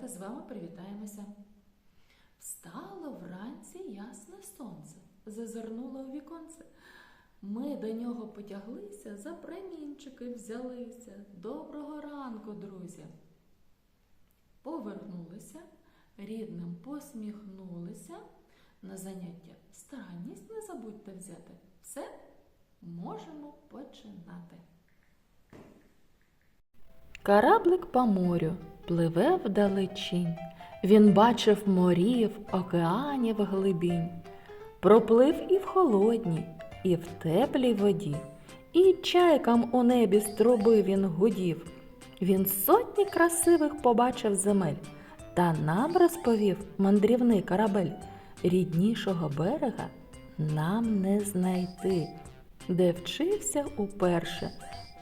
давайте з вами привітаємося. Встало вранці ясне сонце, зазирнуло у віконце. Ми до нього потяглися, за промінчики взялися. Доброго ранку, друзі. Повернулися, рідним посміхнулися. На заняття старанність не забудьте взяти. Все, можемо починати. Кораблик по морю пливе вдалечінь. Він бачив морів, океанів глибінь. Проплив і в холодній, і в теплій воді, і чайкам у небі з труби він гудів. Він сотні красивих побачив земель, та нам розповів мандрівний корабель. Ріднішого берега нам не знайти, де вчився уперше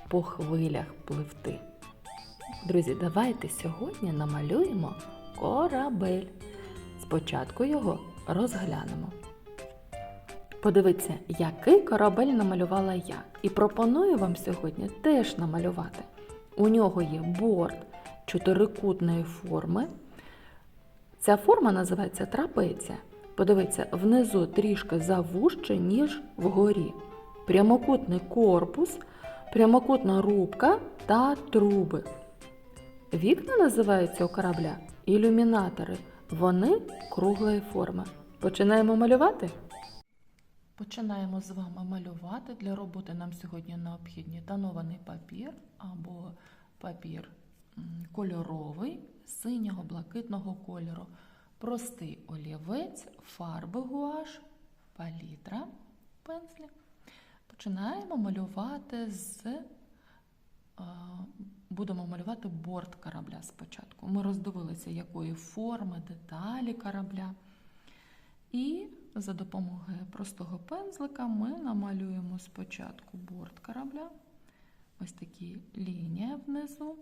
по хвилях пливти. Друзі, давайте сьогодні намалюємо корабель. Спочатку його розглянемо. Подивіться, який корабель намалювала я. І пропоную вам сьогодні теж намалювати. У нього є борт чотирикутної форми. Ця форма називається трапеція. Подивіться, внизу трішки завужче, ніж вгорі. Прямокутний корпус, прямокутна рубка та труби. Вікна називаються у корабля ілюмінатори. Вони круглої форми. Починаємо малювати? Починаємо з вами малювати. Для роботи нам сьогодні необхідні тонований папір або папір кольоровий синього блакитного кольору, простий олівець, фарби гуаш, палітра, пензлі. Починаємо малювати з е, будемо малювати борт корабля спочатку. Ми роздивилися, якої форми, деталі корабля. І за допомогою простого пензлика ми намалюємо спочатку борт корабля. Ось такі лінії внизу.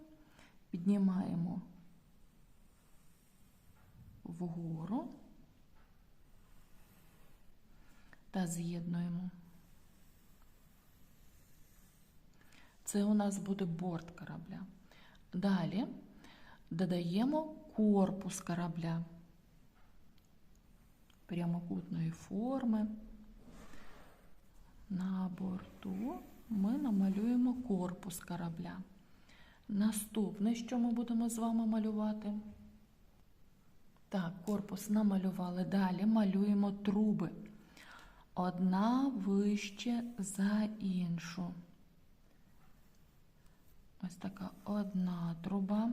Піднімаємо вгору та з'єднуємо. Це у нас буде борт корабля. Далі додаємо корпус корабля прямокутної форми. На борту ми намалюємо корпус корабля. Наступне, що ми будемо з вами малювати? Так, корпус намалювали. Далі малюємо труби. Одна вище за іншу. Ось така одна труба,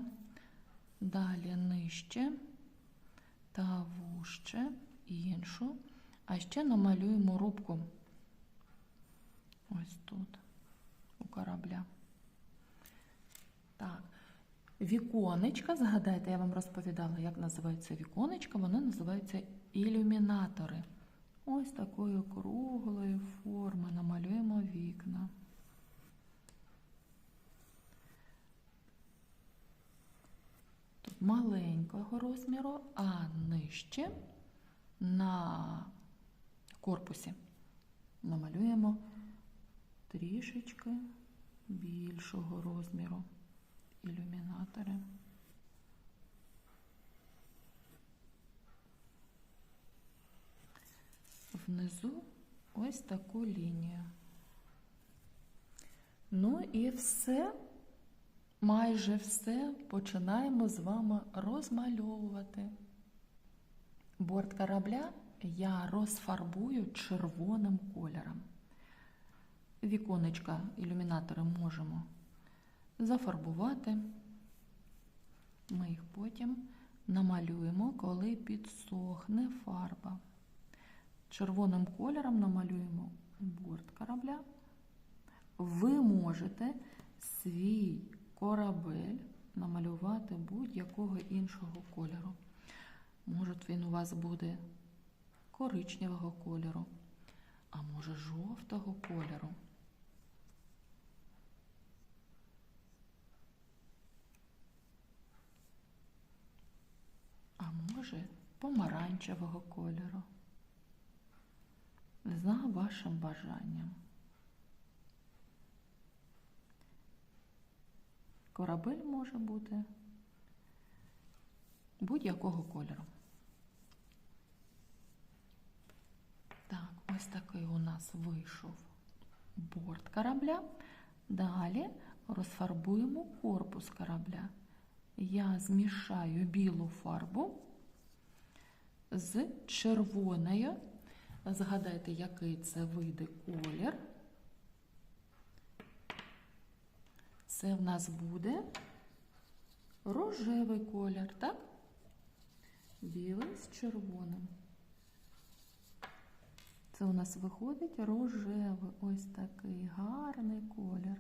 далі нижче та вужче іншу. А ще намалюємо рубку. Ось тут, у корабля. Так, віконечка, згадайте, я вам розповідала, як називаються віконечка, вони називаються ілюмінатори. Ось такої круглої форми намалюємо вікна. Маленького розміру, а нижче на корпусі намалюємо трішечки більшого розміру ілюмінатори. Внизу ось таку лінію. Ну і все, майже все починаємо з вами розмальовувати. Борт корабля я розфарбую червоним кольором. Віконечка ілюмінатори можемо зафарбувати. Ми їх потім намалюємо, коли підсохне фарба. Червоним кольором намалюємо борт корабля. Ви можете свій корабель намалювати будь-якого іншого кольору. Може, він у вас буде коричневого кольору, а може жовтого кольору. А може помаранчевого кольору. За вашим бажанням. Корабель може бути будь-якого кольору. Так, ось такий у нас вийшов борт корабля. Далі розфарбуємо корпус корабля. Я змішаю білу фарбу з червоною. Згадайте, який це вийде колір. Це в нас буде рожевий колір, так? Білий з червоним. Це у нас виходить рожевий, ось такий гарний колір.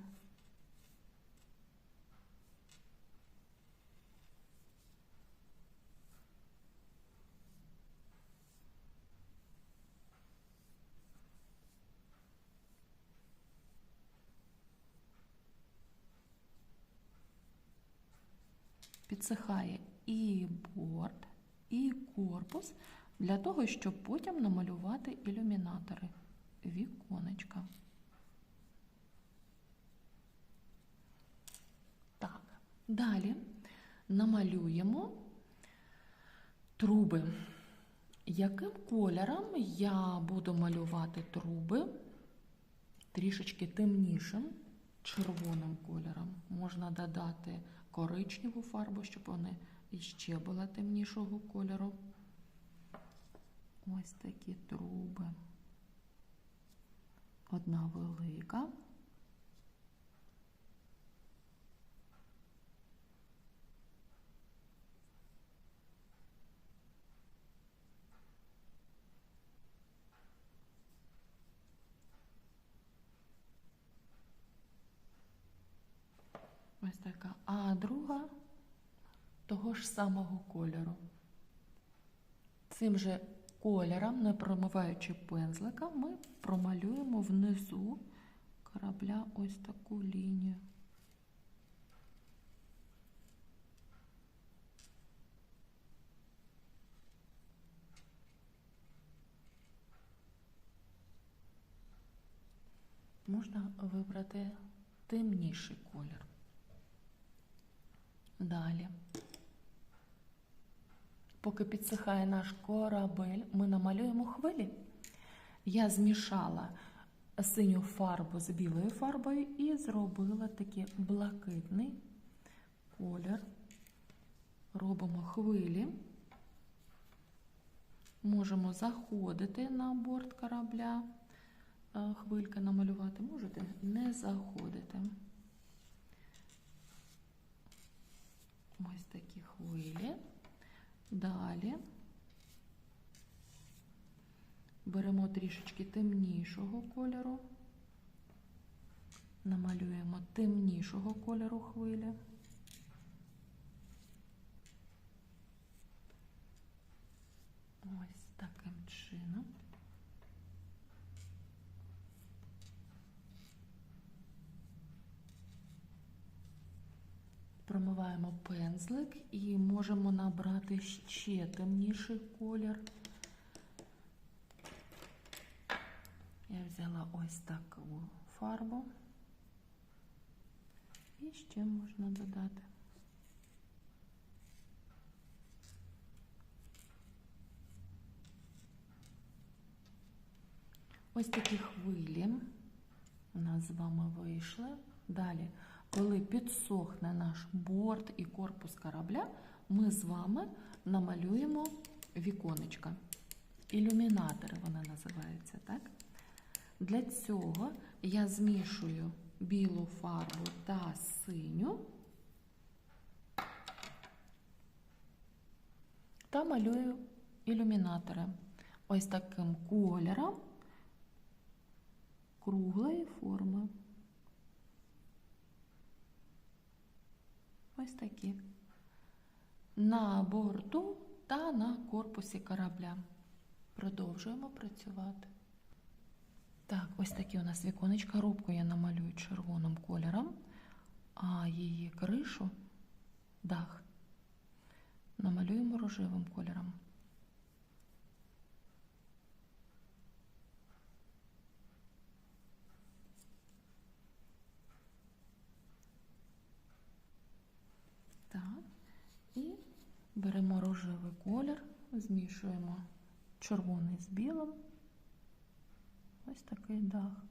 Підсихає і борт, і корпус для того, щоб потім намалювати ілюмінатори віконечка. Так, далі намалюємо труби. Яким кольором я буду малювати труби? Трішечки темнішим червоним кольором. Можна додати коричневу фарбу, щоб вони іще були темнішого кольору. Ось такі труби. Одна велика. Ось така. А друга того ж самого кольору. Цим же кольором, не промиваючи пензлика, ми промалюємо внизу корабля ось таку лінію. Можна вибрати темніший колір. Далі. Поки підсихає наш корабель, ми намалюємо хвилі. Я змішала синю фарбу з білою фарбою і зробила такий блакитний колір. Робимо хвилі. Можемо заходити на борт корабля, хвилька намалювати, можете не заходити. Ось такі хвилі. Далі беремо трішечки темнішого кольору, намалюємо темнішого кольору хвилі. Ось таким чином. Промиваємо пензлик і можемо набрати ще темніший колір. Я взяла ось таку фарбу. І ще можна додати. Ось такі хвилі у нас з вами вийшли. Далі. Коли підсохне наш борт і корпус корабля, ми з вами намалюємо віконечка. Ілюмінатори вони називаються, так? Для цього я змішую білу фарбу та синю та малюю ілюмінатори. Ось таким кольором круглої форми. Ось такі. На борту та на корпусі корабля. Продовжуємо працювати. Так, ось такі у нас віконечка. Рубку я намалюю червоним кольором, а її кришу, дах, намалюємо рожевим кольором. Беремо рожевий колір, змішуємо червоний з білим. Ось такий дах.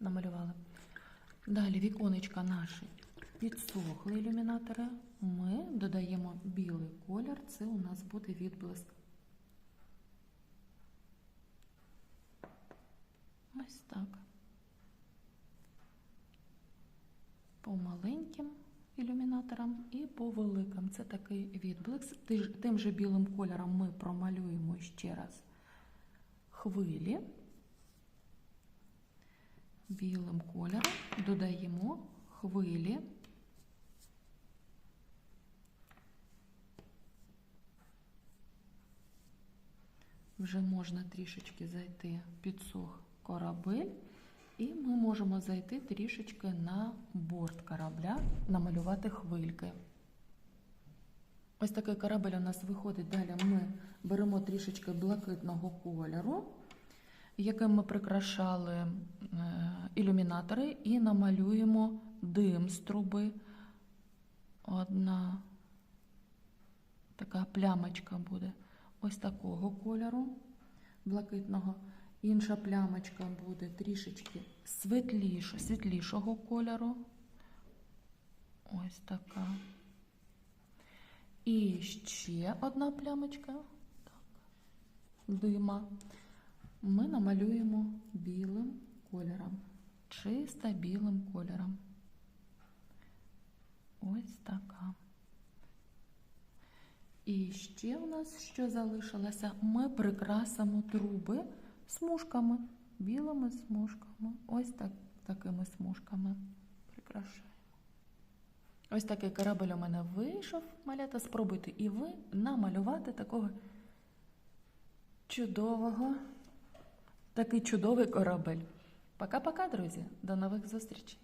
Намалювали. Далі віконечка наші підсохли ілюмінатори. Ми додаємо білий колір, це у нас буде відблиск. Ось так. По маленьким ілюмінаторам і по великим. Це такий відблиск. Ти Тим же білим кольором ми промалюємо ще раз хвилі. Білим кольором додаємо хвилі. Вже можна трішечки зайти підсох корабель, і ми можемо зайти трішечки на борт корабля, намалювати хвильки. Ось такий корабель у нас виходить. Далі ми беремо трішечки блакитного кольору, яким ми прикрашали е, ілюмінатори, і намалюємо дим з труби. Одна така плямочка буде ось такого кольору блакитного. Інша плямочка буде трішечки світліше, світлішого кольору. Ось така. І ще одна плямочка так, дима. Ми намалюємо білим кольором, чисто білим кольором. Ось така. І ще у нас що залишилося? Ми прикрасимо труби смужками, білими смужками. Ось так, такими смужками прикрашаємо. Ось такий корабель у мене вийшов. Малята, спробуйте і ви намалювати такого чудового, такий чудовий корабель. Пока-пока, друзі. До нових зустрічей!